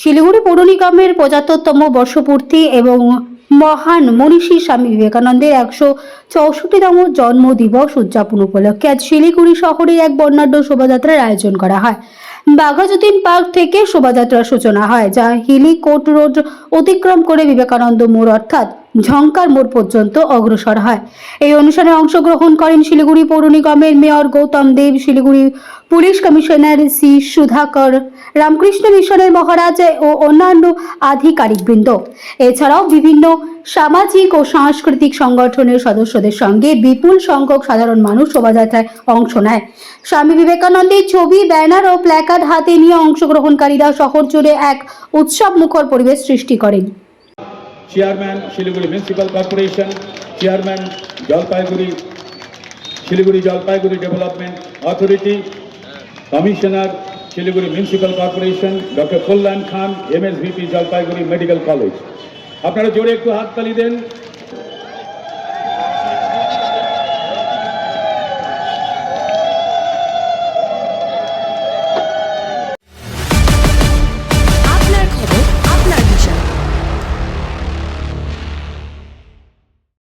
শিলিগুড়ি পৌর নিগমের পঁচাত্তরতম বর্ষপূর্তি এবং মহান মনীষী স্বামী বিবেকানন্দের একশো চৌষট্টিতম জন্ম দিবস উদযাপন উপলক্ষে আজ শিলিগুড়ি শহরে এক বর্ণাঢ্য শোভাযাত্রার আয়োজন করা হয়। বাঘাযতীন পার্ক থেকে শোভাযাত্রার সূচনা হয়, যা হিলি কোট রোড অতিক্রম করে বিবেকানন্দ মোড়, অর্থাৎ ঝঙ্কার মোড় পর্যন্ত অগ্রসর হয়। এই অনুষ্ঠানে অংশগ্রহণ করেন শিলিগুড়ি পৌর নিগমের mayor Goutam Deb, Siliguri police commissioner C Sudhakar, Ramakrishna মিশনের মহারাজ ও অন্যান্য আধিকারিকবৃন্দ এছাড়াও বিভিন্ন সামাজিক ও সাংস্কৃতিক সংগঠনের সদস্যদের সঙ্গে বিপুল সংখ্যক সাধারণ মানুষ শোভাযাত্রায় অংশ নেয়। স্বামী বিবেকানন্দের ছবি, ব্যানার ও প্ল্যাকার্ড হাতে নিয়ে অংশগ্রহণকারীরা শহর জুড়ে এক উৎসব মুখর পরিবেশ সৃষ্টি করেন। Chairman Siliguri municipal corporation, chairman Jalpaiguri, Siliguri Jalpaiguri development authority, commissioner Siliguri municipal corporation, doctor Kalyan Khan, MSVP Jalpaiguri medical college. আপনারা জোরে একটু হাততালি দেন।